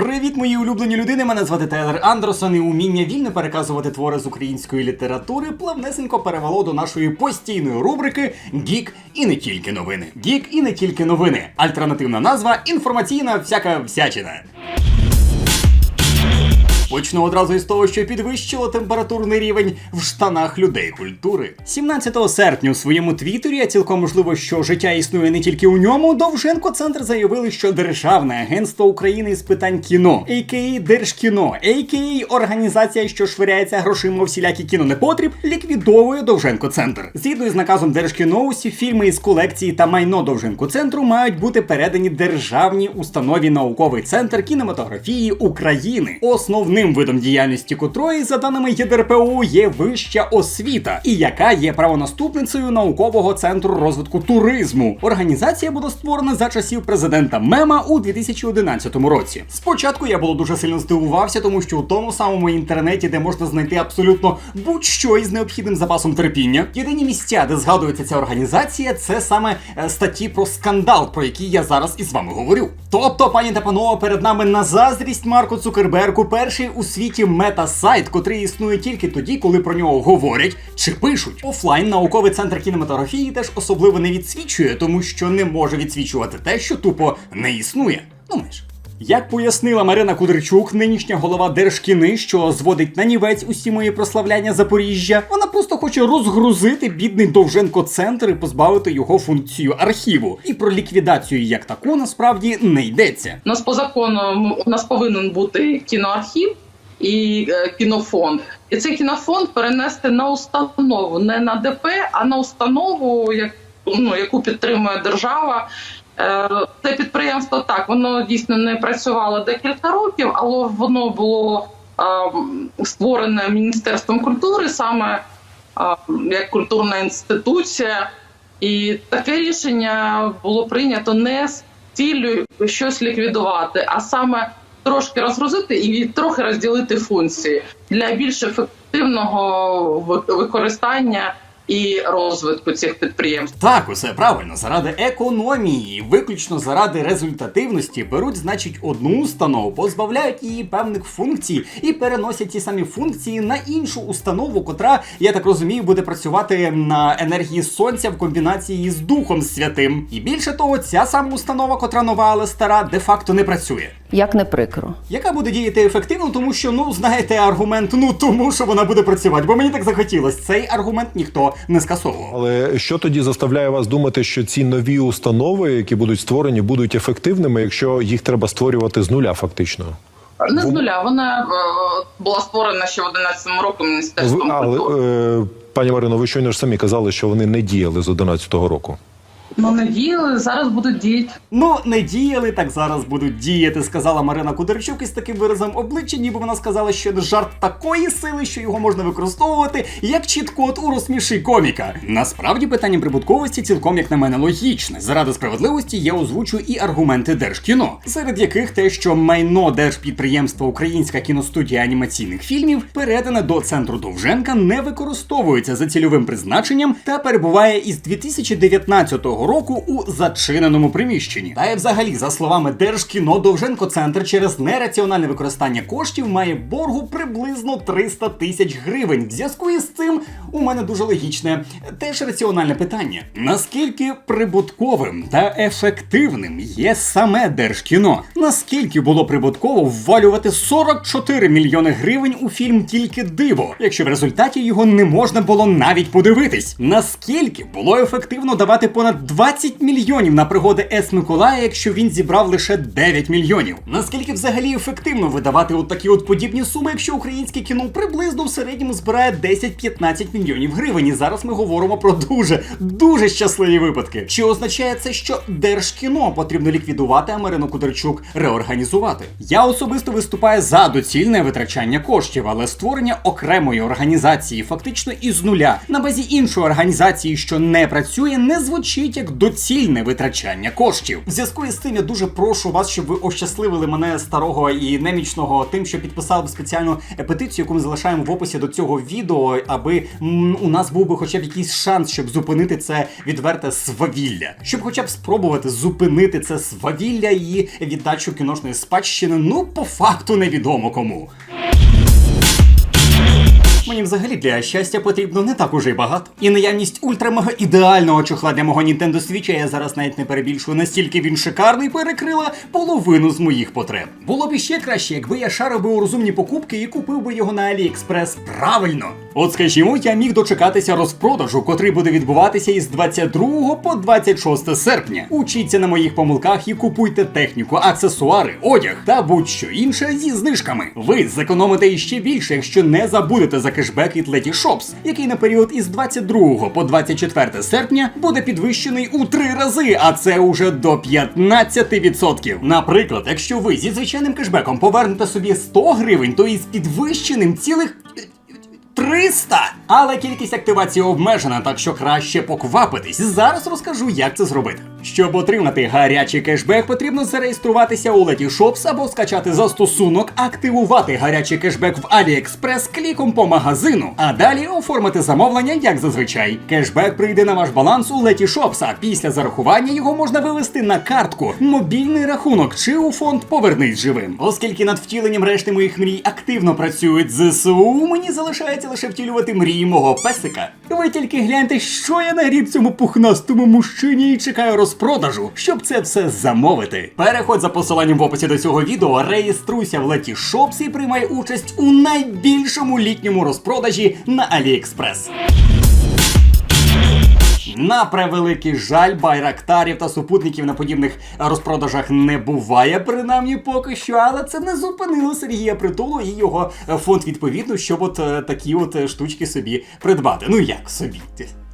Привіт, мої улюблені людини! Мене звати Тейлер Андерсон, і уміння вільно переказувати твори з української літератури плавнесенько перевело до нашої постійної рубрики Гік і не тільки новини. Гік і не тільки новини. Альтернативна назва інформаційна всяка всячина. Почну одразу із того, що підвищило температурний рівень в штанах людей культури. 17 серпня у своєму твіттері, а цілком можливо, що життя існує не тільки у ньому. Довженко центр заявили, що Державне агентство України з питань кіно, а.к.а. Держкіно, а.к.а. організація, що швиряється грошима всілякі кінонепотріб, ліквідовує Довженко центр. Згідно із наказом Держкіно, усі фільми із колекції та майно Довженко центру мають бути передані державній установі науковий центр кінематографії України. Основним видом діяльності котрої, за даними ЄДРПУ, є вища освіта, і яка є правонаступницею наукового центру розвитку туризму. Організація була створена за часів президента Мема у 2011 році. Спочатку я було дуже сильно здивувався, тому що у тому самому інтернеті, де можна знайти абсолютно будь-що із необхідним запасом терпіння, єдині місця, де згадується ця організація, це саме е, статті про скандал, про який я зараз із вами говорю. Тобто, пані та панове, перед нами на заздрість Марку Цукербергу перший у світі мета-сайт, котрий існує тільки тоді, коли про нього говорять чи пишуть. Офлайн науковий центр кінематографії теж особливо не відсвічує, тому що не може відсвічувати те, що тупо не існує. Ну майже. Як пояснила Марина Кудричук, нинішня голова Держкіни, що зводить на нівець усі мої прославляння Запоріжжя, вона просто хоче розгрузити бідний Довженко центр і позбавити його функцію архіву. І про ліквідацію як таку насправді не йдеться. У нас по закону у нас повинен бути кіноархів і е, кінофонд. І цей кінофонд перенести на установу, не на ДП, а на установу, як, ну, яку підтримує держава. Е, Це підприємство так, воно дійсно не працювало декілька років, але воно було е, створене Міністерством культури саме е, як культурна інституція. І таке рішення було прийнято не з ціллю щось ліквідувати, а саме трошки розгрузити і трохи розділити функції для більш ефективного використання і розвитку цих підприємств. Так, усе правильно, заради економії, виключно заради результативності беруть, значить, одну установу, позбавляють її певних функцій і переносять ті самі функції на іншу установу, котра, я так розумію, буде працювати на енергії сонця в комбінації з Духом Святим. І більше того, ця сама установа, котра нова, але стара, де-факто не працює. Як не прикро. Яка буде діяти ефективно, тому що, ну, знаєте, аргумент, ну тому що вона буде працювати, бо мені так захотілось. Цей аргумент ніхто не скасовував. Але що тоді заставляє вас думати, що ці нові установи, які будуть створені, будуть ефективними, якщо їх треба створювати з нуля, фактично? Не з нуля вона е, була створена ще в 11 році Ви, міністерством але е, пані Марино, ви щойно ж самі казали, що вони не діяли з 11-го року. Ну не діяли, зараз будуть діяти. Ну, не діяли, так зараз будуть діяти, сказала Марина Кудерчук із таким виразом обличчя, ніби вона сказала, що жарт такої сили, що його можна використовувати як чіт-код у розсміши коміка. Насправді питання прибутковості цілком, як на мене, логічне. Заради справедливості я озвучу і аргументи Держкіно, серед яких те, що майно держпідприємства Українська кіностудія анімаційних фільмів передане до центру Довженка не використовується за цільовим призначенням та перебуває із 2019 року у зачиненому приміщенні. Та й взагалі, за словами Держкіно, Довженко центр через нераціональне використання коштів має боргу приблизно 300 тисяч гривень. В зв'язку із цим у мене дуже логічне, теж раціональне питання: наскільки прибутковим та ефективним є саме Держкіно? Наскільки було прибутково ввалювати 44 мільйони гривень у фільм тільки диво, якщо в результаті його не можна було навіть подивитись? Наскільки було ефективно давати понад 20 мільйонів на пригоди С. Миколая, якщо він зібрав лише 9 мільйонів? Наскільки взагалі ефективно видавати от такі от подібні суми, якщо українське кіно приблизно в середньому збирає 10-15 мільйонів гривень? І зараз ми говоримо про дуже дуже щасливі випадки. Чи означає це, що держкіно потрібно ліквідувати, а Марину Кудерчук реорганізувати? Я особисто виступаю за доцільне витрачання коштів, але створення окремої організації, фактично із нуля, на базі іншої організації, що не працює, не звучить як доцільне витрачання коштів. В зв'язку із цим я дуже прошу вас, щоб ви ощасливили мене старого і немічного тим, що підписали б спеціальну петицію, яку ми залишаємо в описі до цього відео, аби м, у нас був би хоча б якийсь шанс, щоб зупинити це відверте свавілля, щоб хоча б спробувати зупинити це свавілля і віддачу кіношної спадщини. Ну по факту невідомо кому. Мені взагалі для щастя потрібно не так уже й багато. І наявність ультрамега ідеального чохла для мого Nintendo Switch, я зараз навіть не перебільшую, настільки він шикарний перекрила половину з моїх потреб. Було б іще краще, якби я шарив би у розумні покупки і купив би його на AliExpress правильно. От скажімо, я міг дочекатися розпродажу, котрий буде відбуватися із 22 по 26 серпня. Учіться на моїх помилках і купуйте техніку, аксесуари, одяг та будь-що інше зі знижками. Ви зекономите іще більше, якщо не забудете за кешбек від Leti Shops, який на період із 22 по 24 серпня буде підвищений у три рази, а це уже до 15%. Наприклад, якщо ви зі звичайним кешбеком повернете собі 100 гривень, то із підвищеним цілих 300! Але кількість активації обмежена, так що краще поквапитись. Зараз розкажу, як це зробити. Щоб отримати гарячий кешбек, потрібно зареєструватися у Letyshops або скачати застосунок, активувати гарячий кешбек в AliExpress кліком по магазину, а далі оформити замовлення, як зазвичай. Кешбек прийде на ваш баланс у Letyshops, а після зарахування його можна вивести на картку, мобільний рахунок чи у фонд Повернись живим. Оскільки над втіленням решти моїх мрій активно працюють ЗСУ, мені залишається лише втілювати мрії мого песика. Ви тільки гляньте, що я нагріб цьому пухнастому мужчині і чекаю розпродажу, щоб це все замовити. Переходь за посиланням в описі до цього відео, реєструйся в Леті Шопс і приймай участь у найбільшому літньому розпродажі на AliExpress. На превеликий жаль, байрактарів та супутників на подібних розпродажах не буває, принаймні поки що, але це не зупинило Сергія Притулу і його е, фонд відповідно, щоб от е, такі от е, штучки собі придбати. Ну як собі?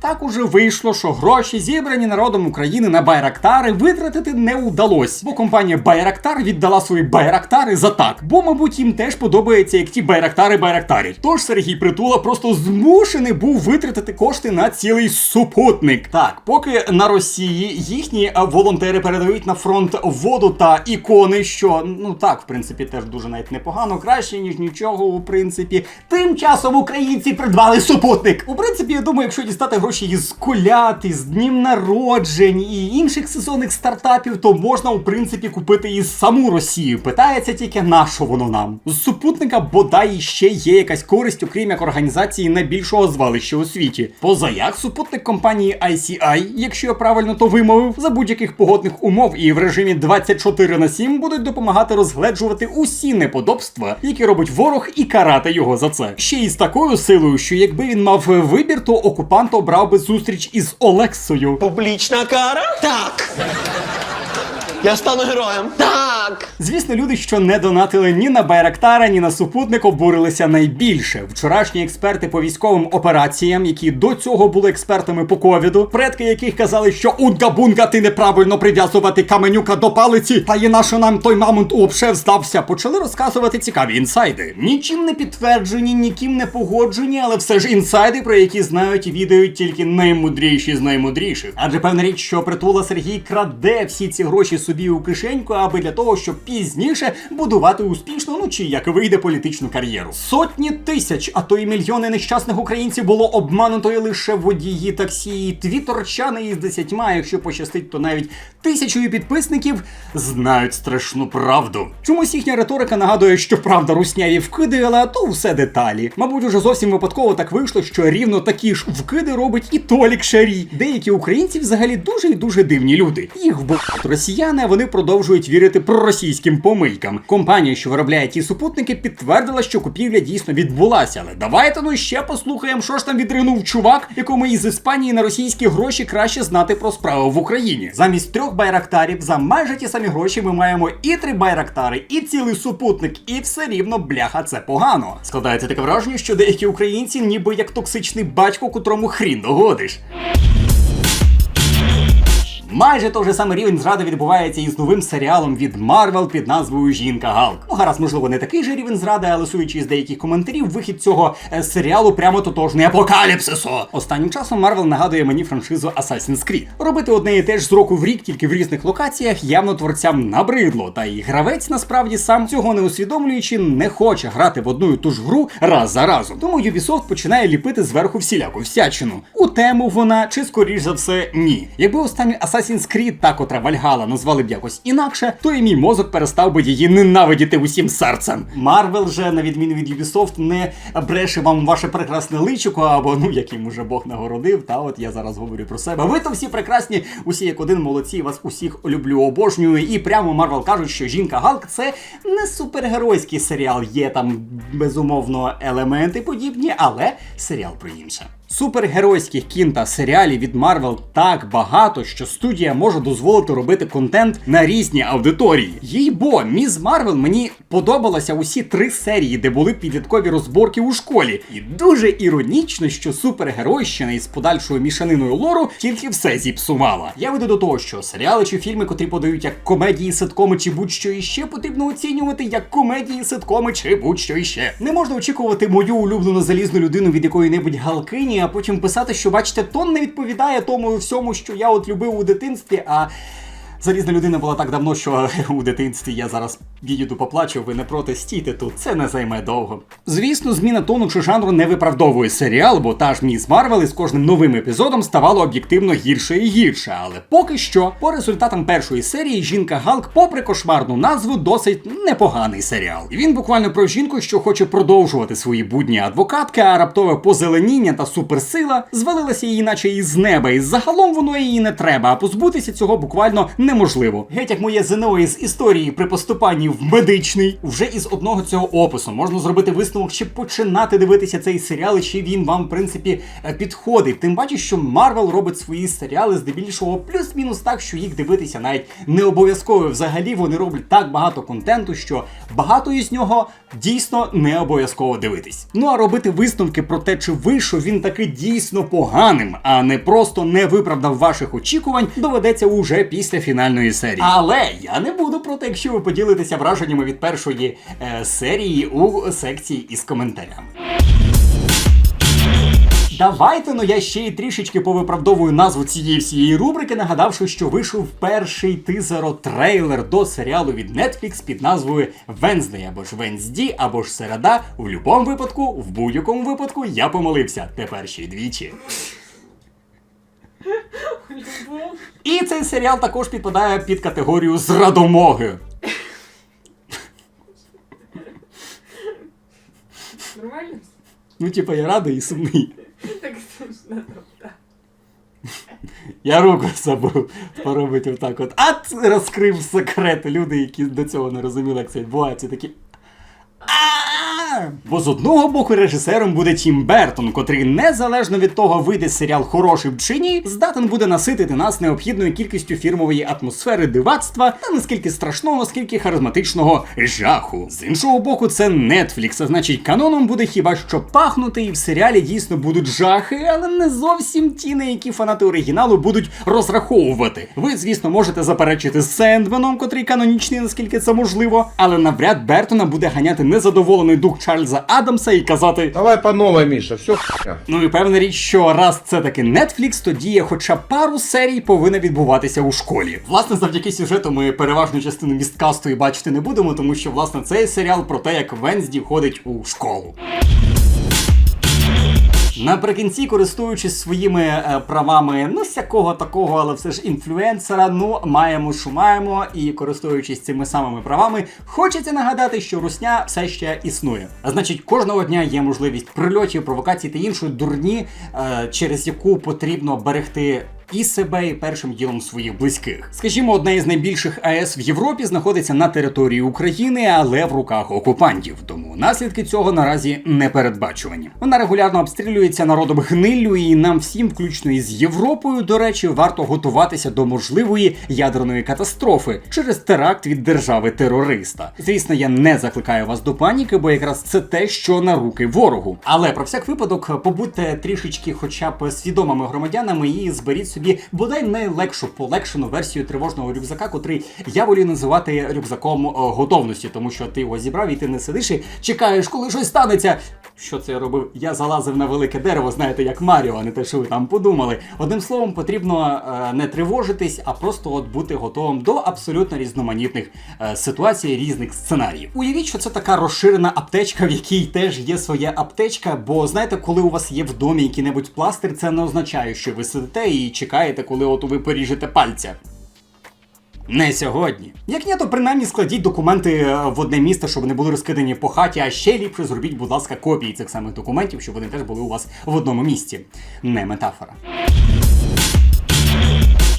Так уже вийшло, що гроші, зібрані народом України на байрактари, витратити не удалось, бо компанія Байрактар віддала свої байрактари за так, бо, мабуть, їм теж подобається, як ті байрактари байрактарять. Тож Сергій Притула просто змушений був витратити кошти на цілий супутник. Так, поки на Росії їхні е, волонтери передають на фронт воду та ікони, що ну так, в принципі, теж дуже навіть непогано, краще ніж нічого, у принципі. Тим часом українці придбали супутник. У принципі, я думаю, якщо дістати гроші із колят, із днів народжень і інших сезонних стартапів, то можна у принципі купити і саму Росію. Питається тільки на що воно нам. З супутника бодай ще є якась користь, окрім як організації найбільшого звалища у світі. Позаяк супутник компанії ICI, якщо я правильно то вимовив, за будь-яких погодних умов і в режимі 24 на 7 будуть допомагати розгледжувати усі неподобства, які робить ворог, і карати його за це. Ще й з такою силою, що якби він мав вибір, то окупант обрав би зустріч із Олексою. Публічна кара? Так. Я стану героєм. Так. Звісно, люди, що не донатили ні на Байрактара, ні на супутник, обурилися найбільше. Вчорашні експерти по військовим операціям, які до цього були експертами по ковіду, предки яких казали, що унга-бунга ти неправильно прив'язувати каменюка до палиці, та є нащо нам той мамонт обшев здався, почали розказувати цікаві інсайди. Нічим не підтверджені, ніким не погоджені, але все ж інсайди, про які знають і відають тільки наймудріші з наймудріших. Адже певна річ, що притула Сергій краде всі ці гроші собі у кишеньку, аби для щоб пізніше будувати успішну, ну чи як вийде політичну кар'єру. Сотні тисяч, а то й мільйони нещасних українців було обмануто і лише водії таксі, і твіторчани із десятьма, якщо пощастить, то навіть тисячою підписників знають страшну правду. Чомусь їхня риторика нагадує, що правда русняві вкиди, але то все деталі. Мабуть, уже зовсім випадково так вийшло, що рівно такі ж вкиди робить і Толік Шарій. Деякі українці взагалі дуже і дуже дивні люди. Їх вбивають росіяни, а вони продовжують вірити проросійським помилькам. Компанія, що виробляє ті супутники, підтвердила, що купівля дійсно відбулася. Але давайте ну ще послухаємо, що ж там відринув чувак, якому із Іспанії на російські гроші краще знати про справу в Україні. Замість трьох байрактарів за майже ті самі гроші ми маємо і три байрактари, і цілий супутник, і все рівно бляха це погано. Складається таке враження, що деякі українці, ніби як токсичний батько, котрому хрін догодиш. Майже той же самий рівень зради відбувається і з новим серіалом від Марвел під назвою Жінка Галк. Ну гаразд, можливо, не такий же рівень зради, але судячи з деяких коментарів, вихід цього е, серіалу прямо тотожний апокаліпсису. Останнім часом Марвел нагадує мені франшизу Assassin's Creed. Робити одне і те ж з року в рік, тільки в різних локаціях, явно творцям набридло. Та і гравець насправді сам цього не усвідомлюючи, не хоче грати в одну і ту ж гру раз за разом. Тому Ubisoft починає ліпити зверху всіляку всячину. У тему вона, чи скоріш за все, ні. Якби останню Assassin's Creed та котра Вальгала назвали б якось інакше, то і мій мозок перестав би її ненавидіти усім серцем. Марвел же, на відміну від Ubisoft, не бреше вам ваше прекрасне личико, або ну яким уже Бог нагородив. Та от я зараз говорю про себе. Ви то всі прекрасні, усі як один молодці, вас усіх люблю, обожнюю. І прямо Марвел кажуть, що жінка Галк це не супергеройський серіал. Є там безумовно елементи подібні, але серіал про інше. Супергеройських кін та серіалів від Марвел так багато, що студія може дозволити робити контент на різні аудиторії. Їй бо, міс Марвел мені подобалося усі три серії, де були підліткові розборки у школі. І дуже іронічно, що супергеройщина із подальшою мішаниною лору тільки все зіпсувала. Я веду до того, що серіали чи фільми, котрі подають як комедії, ситкоми чи будь-що іще, потрібно оцінювати як комедії, ситкоми чи будь-що іще. Не можна очікувати мою улюблену залізну людину від якої-небудь галкині, а потім писати, що бачите, тон не відповідає тому всьому, що я от любив у дитинстві. а... Залізна людина була так давно, що у дитинстві я зараз їду поплачу, ви не проти стійте тут, це не займе довго. Звісно, зміна тону чи жанру не виправдовує серіал, бо та ж міс Марвел із кожним новим епізодом ставало об'єктивно гірше і гірше. Але поки що, по результатам першої серії, жінка Галк, попри кошмарну назву, досить непоганий серіал. Він буквально про жінку, що хоче продовжувати свої будні адвокатки, а раптове позеленіння та суперсила звалилася їй, наче із неба, і загалом воно її не треба, а позбутися цього буквально неможливо. Геть як моє ЗНО із історії при поступанні в медичний. Вже із одного цього опису можна зробити висновок, чи починати дивитися цей серіал, чи він вам, в принципі, е, підходить. Тим паче, що Марвел робить свої серіали здебільшого плюс-мінус так, що їх дивитися навіть не обов'язково. Взагалі вони роблять так багато контенту, що багато із нього дійсно не обов'язково дивитись. Ну а робити висновки про те, чи вийшов він таки дійсно поганим, а не просто не виправдав ваших очікувань, доведеться уже після фінальної серії. Але я не буду проти, якщо ви поділитеся враженнями від першої е, серії у секції із коментарями. Давайте ну я ще й трішечки повиправдовую назву цієї всієї рубрики, нагадавши, що вийшов перший тизеро-трейлер до серіалу від Netflix під назвою Wednesday або ж Wednesday, або ж Середа. В будь-якому випадку, в будь-якому випадку я помилився. Тепер ще й двічі. І цей серіал також підпадає під категорію зрадомоги. Нормально? Ну, типа, я радий і сумний. Так смішно, правда. Я руку забув поробити отак от. Ат розкрив секрет. Люди, які до цього не розуміли, як це відбувається, такі. «А!» Бо з одного боку режисером буде Тім Бертон, котрий незалежно від того, вийде серіал хороший чи ні, здатен буде наситити нас необхідною кількістю фірмової атмосфери дивацтва та наскільки страшного, скільки харизматичного жаху. З іншого боку, це Netflix, а значить, каноном буде хіба що пахнути, і в серіалі дійсно будуть жахи, але не зовсім ті, на які фанати оригіналу будуть розраховувати. Ви, звісно, можете заперечити з Сендменом, котрий канонічний, наскільки це можливо, але навряд Бертона буде ганяти незадоволений дух Чарльза Адамса і казати. Давай по новой, Міша, все хуйня. Ну і певна річ, що раз це таки Netflix, то дія хоча б пару серій повинна відбуватися у школі. Власне, завдяки сюжету ми переважну частину місткасту і бачити не будемо, тому що власне цей серіал про те, як Венсді ходить у школу. Наприкінці, користуючись своїми е, правами, ну всякого такого, але все ж інфлюенсера, ну маємо, що маємо, і користуючись цими самими правами, хочеться нагадати, що русня все ще існує. А значить, кожного дня є можливість прильотів, провокацій та іншої дурні, е, через яку потрібно берегти. І себе, і першим ділом своїх близьких. Скажімо, одна із найбільших АЕС в Європі знаходиться на території України, але в руках окупантів. Тому Наслідки цього наразі не передбачувані. Вона регулярно обстрілюється народом гниллю, і нам всім, включно із Європою, до речі, варто готуватися до можливої ядерної катастрофи через теракт від держави-терориста. Звісно, я не закликаю вас до паніки, бо якраз це те, що на руки ворогу. Але про всяк випадок побудьте трішечки, хоча б свідомими громадянами, і зберіть собі бодай найлегшу полегшену версію тривожного рюкзака, котрий я волю називати рюкзаком е, готовності, тому що ти його зібрав і ти не сидиш і чекаєш, коли щось станеться. Що це я робив? Я залазив на велике дерево, знаєте, як Маріо, а не те, що ви там подумали. Одним словом, потрібно е, не тривожитись, а просто от бути готовим до абсолютно різноманітних е, ситуацій, різних сценаріїв. Уявіть, що це така розширена аптечка, в якій теж є своя аптечка. Бо знаєте, коли у вас є в домі який-небудь пластир, це не означає, що ви сидите і чекаєте, коли от ви поріжете пальця. Не сьогодні. Як ні, то принаймні складіть документи е, в одне місце, щоб вони були розкидані по хаті, а ще ліпше зробіть, будь ласка, копії цих самих документів, щоб вони теж були у вас в одному місці. Не метафора.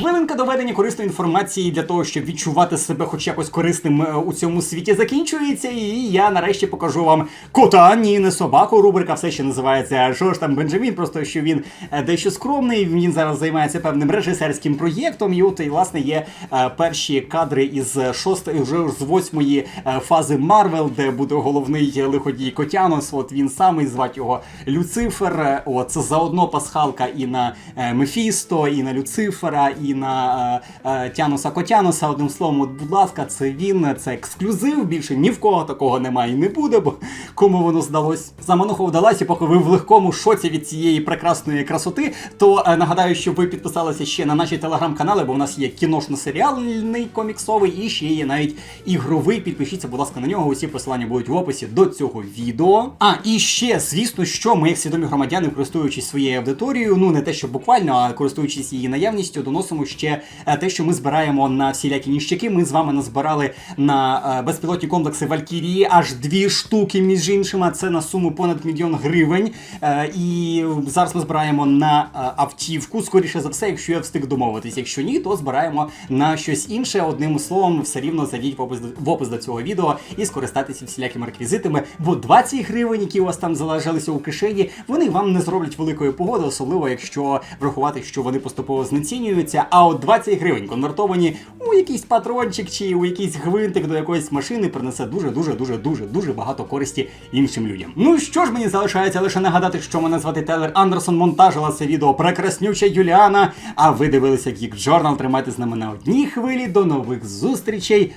Хвилинка доведення корисної інформації для того, щоб відчувати себе хоч якось корисним е, у цьому світі, закінчується, і я нарешті покажу вам кота, ні, не собаку. Рубрика все ще називається Що ж там Бенджамін, просто що він е, дещо скромний. Він зараз займається певним режисерським проєктом. І от і власне є е, перші кадри із шостої, вже з восьмої фази Марвел, де буде головний лиходій Котянос. От він самий звать його Люцифер. От заодно пасхалка і на Мефісто, і на Люцифера, і на е, е, Тянуса Котянуса. Одним словом, от, будь ласка, це він, це ексклюзив. Більше ні в кого такого немає і не буде, бо кому воно здалось. Замануха вдалася, поки ви в легкому шоці від цієї прекрасної красоти. То е, нагадаю, що ви підписалися ще на наші телеграм-канали, бо в нас є кіношно-серіальний коміксовий і ще є навіть ігровий. Підпишіться, будь ласка, на нього. Усі посилання будуть в описі до цього відео. А і ще, звісно, що ми, як свідомі громадяни, користуючись своєю аудиторією, ну не те, що буквально, а користуючись її наявністю, доносимо ще е, те, що ми збираємо на всілякі ніщаки. Ми з вами назбирали на е, безпілотні комплекси Валькірії аж дві штуки, між іншими. Це на суму понад мільйон гривень. Е, І зараз ми збираємо на автівку. Скоріше за все, якщо я встиг домовитись. Якщо ні, то збираємо на щось інше. Одним словом, все рівно зайдіть в опис, в опис до цього відео і скористайтеся всілякими реквізитами. Бо 20 гривень, які у вас там залишалися у кишені, вони вам не зроблять великої погоди, особливо якщо врахувати, що вони поступово знецінюються. А от 20 гривень конвертовані у якийсь патрончик чи у якийсь гвинтик до якоїсь машини принесе дуже, дуже, дуже, дуже, дуже багато користі іншим людям. Ну що ж мені залишається лише нагадати, що мене звати Телер Андерсон, монтажила це відео прекраснюча Юліана. А ви дивилися Geek Journal. Тримайте з нами на одній хвилі. До нових зустрічей.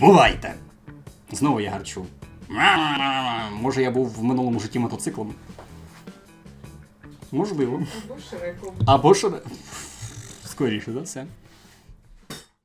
Бувайте! Знову я гарчу. Може, я був в минулому житті мотоциклом? Можливо. Або шреком. Або що. Скоріше за все.